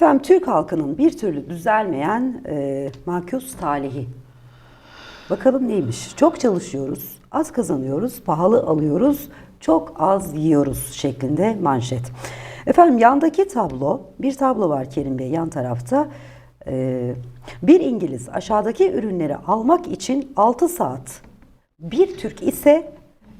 Efendim Türk halkının bir türlü düzelmeyen e, makus talihi. Bakalım neymiş? Çok çalışıyoruz, az kazanıyoruz, pahalı alıyoruz, çok az yiyoruz şeklinde manşet. Efendim yandaki tablo, bir tablo var Kerim Bey yan tarafta. E, bir İngiliz aşağıdaki ürünleri almak için 6 saat, bir Türk ise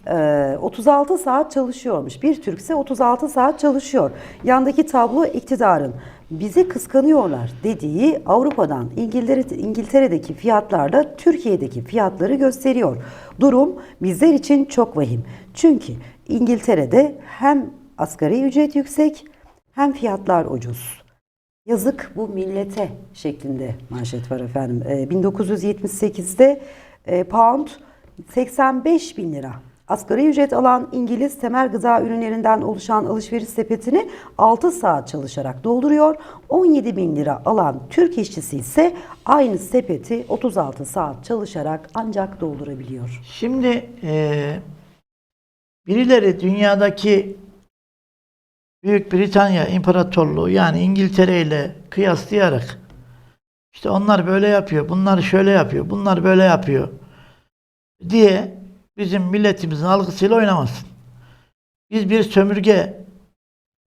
e, 36 saat çalışıyormuş. Bir Türk ise 36 saat çalışıyor. Yandaki tablo iktidarın bizi kıskanıyorlar dediği Avrupa'dan İngiltere, İngiltere'deki fiyatlarla Türkiye'deki fiyatları gösteriyor. Durum bizler için çok vahim. Çünkü İngiltere'de hem asgari ücret yüksek hem fiyatlar ucuz. Yazık bu millete şeklinde manşet var efendim. Ee, 1978'de e, pound 85 bin lira. Asgari ücret alan İngiliz temel gıda ürünlerinden oluşan alışveriş sepetini 6 saat çalışarak dolduruyor. 17 bin lira alan Türk işçisi ise aynı sepeti 36 saat çalışarak ancak doldurabiliyor. Şimdi eee, birileri dünyadaki Büyük Britanya İmparatorluğu yani İngiltere ile kıyaslayarak işte onlar böyle yapıyor, bunlar şöyle yapıyor, bunlar böyle yapıyor diye bizim milletimizin algısıyla oynamasın. Biz bir sömürge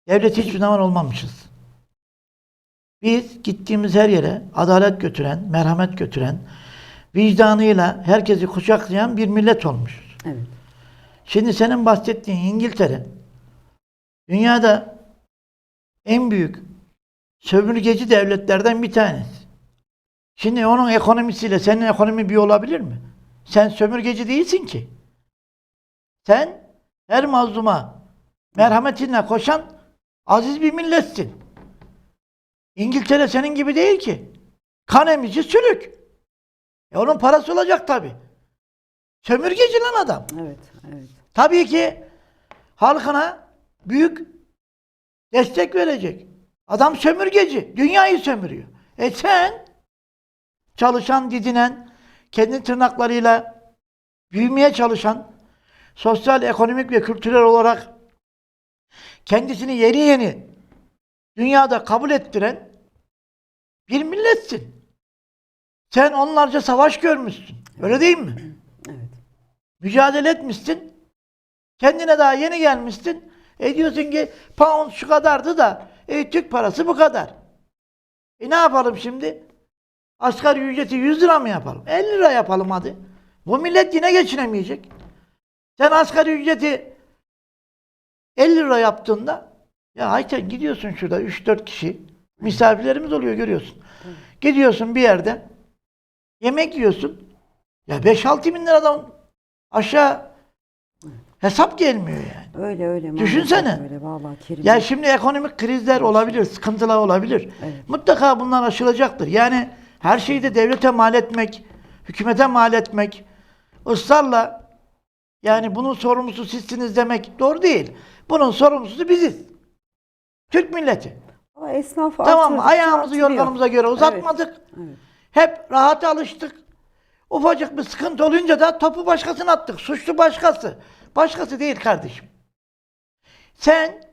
devlet hiçbir zaman olmamışız. Biz gittiğimiz her yere adalet götüren, merhamet götüren, vicdanıyla herkesi kucaklayan bir millet olmuşuz. Evet. Şimdi senin bahsettiğin İngiltere dünyada en büyük sömürgeci devletlerden bir tanesi. Şimdi onun ekonomisiyle senin ekonomi bir olabilir mi? Sen sömürgeci değilsin ki. Sen her mazluma merhametinle koşan aziz bir milletsin. İngiltere senin gibi değil ki. Kan emici sülük. E onun parası olacak tabi. Sömürgeci lan adam. Evet, evet. Tabii ki halkına büyük destek verecek. Adam sömürgeci. Dünyayı sömürüyor. E sen çalışan, didinen, kendi tırnaklarıyla büyümeye çalışan, sosyal, ekonomik ve kültürel olarak kendisini yeni yeni dünyada kabul ettiren bir milletsin. Sen onlarca savaş görmüşsün. Öyle değil mi? Evet. mücadele etmişsin. Kendine daha yeni gelmişsin. E diyorsun ki pound şu kadardı da e, Türk parası bu kadar. E ne yapalım şimdi? Asgari ücreti 100 lira mı yapalım? 50 lira yapalım hadi. Bu millet yine geçinemeyecek. Sen asgari ücreti 50 lira yaptığında ya Ayten gidiyorsun şurada 3-4 kişi misafirlerimiz oluyor görüyorsun. Gidiyorsun bir yerde yemek yiyorsun. Ya 5-6 bin liradan aşağı hesap gelmiyor yani. Öyle öyle. Düşünsene. Öyle vallahi Kerim. Ya şimdi ekonomik krizler olabilir, sıkıntılar olabilir. Evet. Mutlaka bunlar aşılacaktır. Yani her şeyi de devlete mal etmek, hükümete mal etmek, ısrarla yani bunun sorumlusu sizsiniz demek doğru değil. Bunun sorumlusu biziz. Türk milleti. Ama esnaf Tamam mı? artırdıkça Ayağımızı artırıyor. yorganımıza göre uzatmadık. Evet. Hep rahata alıştık. Ufacık bir sıkıntı olunca da topu başkasına attık. Suçlu başkası. Başkası değil kardeşim. Sen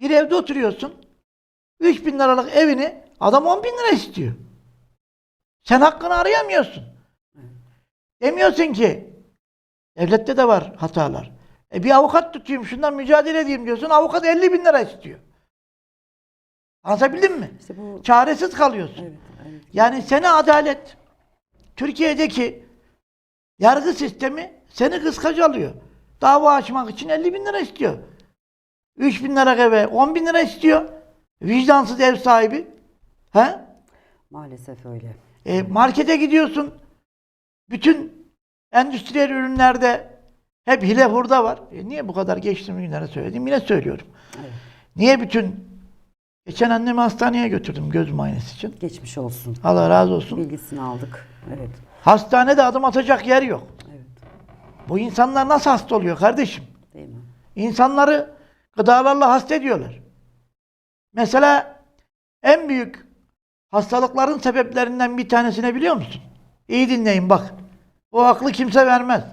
bir evde oturuyorsun. 3 bin liralık evini adam 10 bin lira istiyor. Sen hakkını arayamıyorsun. Demiyorsun ki devlette de var hatalar. E bir avukat tutayım şundan mücadele edeyim diyorsun. Avukat 50 bin lira istiyor. Anlatabildim mi? İşte bu Çaresiz kalıyorsun. evet, evet. Yani seni adalet, Türkiye'deki yargı sistemi seni kıskaca alıyor. Dava açmak için 50 bin lira istiyor. 3 bin lira eve 10 bin lira istiyor. Vicdansız ev sahibi. He? Maalesef öyle. E, markete gidiyorsun. Bütün endüstriyel ürünlerde hep hile hurda var. E, niye bu kadar geçtiğim günlere söyledim? Yine söylüyorum. Evet. Niye bütün Geçen annemi hastaneye götürdüm göz muayenesi için. Geçmiş olsun. Allah razı olsun. Bilgisini aldık. Evet. Hastanede adım atacak yer yok. Evet. Bu insanlar nasıl hasta oluyor kardeşim? Değil mi? İnsanları gıdalarla hasta ediyorlar. Mesela en büyük hastalıkların sebeplerinden bir tanesine biliyor musun? İyi dinleyin bak. O aklı kimse vermez.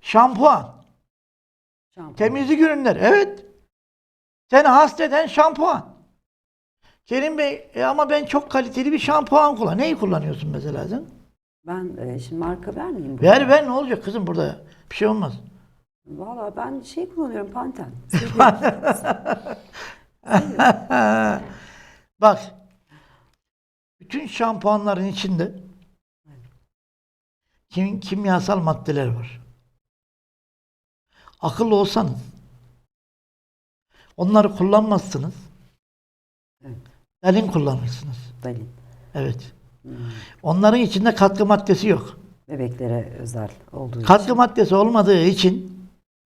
Şampuan, Şampuan. temizlik ürünleri. Evet. Seni hasta eden şampuan. Kerim Bey e ama ben çok kaliteli bir şampuan kullan. Neyi kullanıyorsun mesela sen? Ben e, şimdi marka vermeyeyim. Ver ver ne olacak kızım burada? Bir şey olmaz. Valla ben şey kullanıyorum Panten. Bak. Bütün şampuanların içinde kim, kimyasal maddeler var. Akıllı olsanız onları kullanmazsınız. Evet. Elin kullanırsınız. Dalin. Evet. Hmm. Onların içinde katkı maddesi yok. Bebeklere özel olduğu Katkı için. maddesi olmadığı için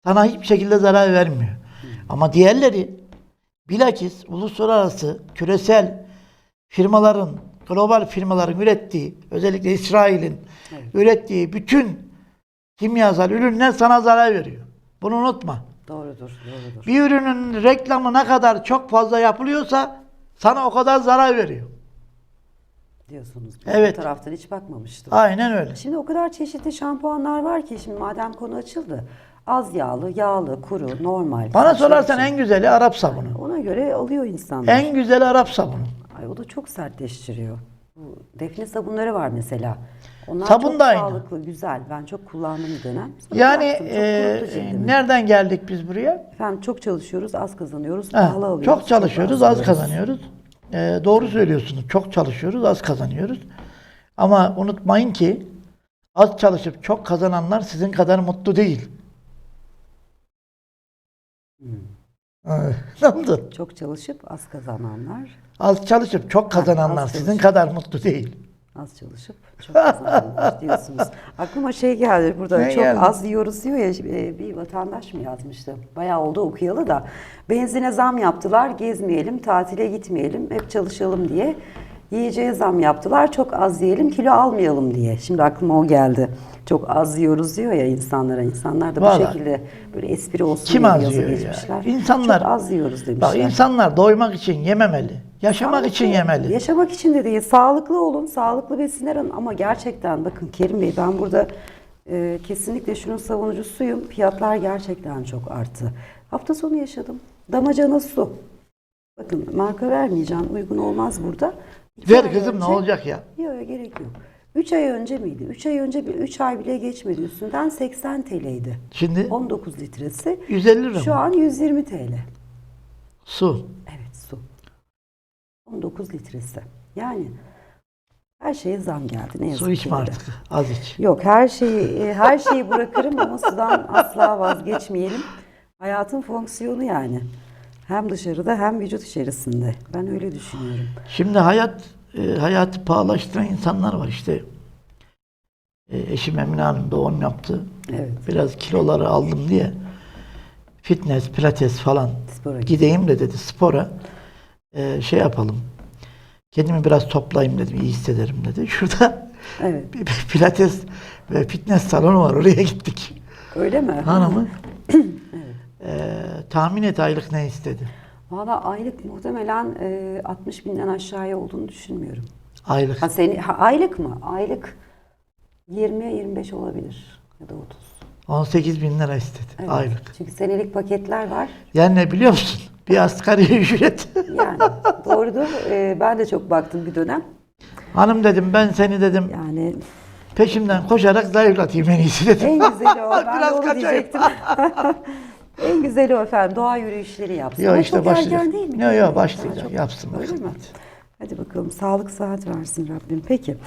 sana hiçbir şekilde zarar vermiyor. Ama diğerleri bilakis uluslararası küresel firmaların, global firmaların ürettiği, özellikle İsrail'in Evet. ürettiği bütün kimyasal ürünler sana zarar veriyor. Bunu unutma. Doğrudur, doğrudur. Bir ürünün reklamı ne kadar çok fazla yapılıyorsa sana o kadar zarar veriyor. Diyorsunuz. Evet. Bu taraftan hiç bakmamıştım. Aynen öyle. Şimdi o kadar çeşitli şampuanlar var ki şimdi madem konu açıldı. Az yağlı, yağlı, kuru, normal. Bana sorarsan için. en güzeli Arap sabunu. Ona göre alıyor insanlar. En güzeli Arap sabunu. Ay o da çok sertleştiriyor. Bu defne sabunları var mesela. Onlar Sabun çok da aynı. sağlıklı, güzel. Ben çok kullandım bir dönem. Sonra Yani bıraktım, çok e, cildimi. nereden geldik biz buraya? Efendim çok çalışıyoruz, az kazanıyoruz, Ha, pahalı alıyoruz. çok çalışıyoruz, az alıyoruz. kazanıyoruz. Ee, doğru söylüyorsunuz. Çok çalışıyoruz, az kazanıyoruz. Ama unutmayın ki az çalışıp çok kazananlar sizin kadar mutlu değil. Oldu? Çok çalışıp az kazananlar, Az çalışıp çok kazananlar az sizin çalışıp. kadar mutlu değil. az çalışıp çok kazananlar diyorsunuz. Aklıma şey geldi burada Ne çok geldi? az yiyoruz diyor ya e, bir vatandaş mı yazmıştı? Bayağı oldu okuyalı da. Benzine zam yaptılar, gezmeyelim, tatile gitmeyelim, hep çalışalım diye. Yiyeceğe zam yaptılar, çok az yiyelim, kilo almayalım diye. Şimdi aklıma o geldi. Çok az yiyoruz diyor ya insanlara. İnsanlar da bu Vallahi. şekilde böyle espri olsun Kim diye az yazı yiyor ya? geçmişler. İnsanlar- çok az yiyoruz demişler. Bak insanlar doymak için yememeli. Yaşamak için yemeli. Yaşamak için de değil. Sağlıklı olun, sağlıklı besinler alın. Ama gerçekten bakın Kerim Bey ben burada e, kesinlikle şunun savunucusuyum. Fiyatlar gerçekten çok arttı. Hafta sonu yaşadım. Damacana su. Bakın marka vermeyeceğim. Uygun olmaz burada. Ver ay kızım ne önce- olacak ya? Yok gerek yok. 3 ay önce miydi? 3 ay önce 3 ay bile geçmedi. Üstünden 80 TL'ydi. Şimdi 19 litresi. 150 lira Şu mı? an 120 TL. Su. Evet su. 19 litresi. Yani her şeye zam geldi. Ne yazık Su içme ki. artık. Az iç. Yok her şeyi e, her şeyi bırakırım ama sudan asla vazgeçmeyelim. Hayatın fonksiyonu yani. Hem dışarıda hem vücut içerisinde. Ben öyle düşünüyorum. Şimdi hayat e, hayatı pahalaştıran insanlar var işte. E, eşim Emine Hanım doğum yaptı. Evet. Biraz kiloları aldım diye fitness, pilates falan Spora gideyim de dedi spora. E, şey yapalım. Kendimi biraz toplayayım dedim. iyi hissederim dedi. Şurada Evet. pilates ve fitness salonu var. Oraya gittik. Öyle mi? Hanımı e, tahmin et aylık ne istedi? Valla aylık muhtemelen e, 60 binden aşağıya olduğunu düşünmüyorum. Aylık. Ha, seni, ha, aylık mı? Aylık 20-25 olabilir. Ya da 30. 18 bin lira istedi. Evet. Aylık. Çünkü senelik paketler var. Yani ne biliyor musun? Bir asgari ücret. Yani doğrudur. Ee, ben de çok baktım bir dönem. Hanım dedim ben seni dedim Yani peşimden koşarak zayıflatayım en iyisi dedim. en güzeli o. Ben Biraz de onu diyecektim. En güzeli o efendim. Doğa yürüyüşleri yapsın. Ama işte başlayacak. değil mi? Yok Daha başlayacak. Yapsın Öyle mi? Hadi bakalım. Sağlık saat versin Rabbim. Peki.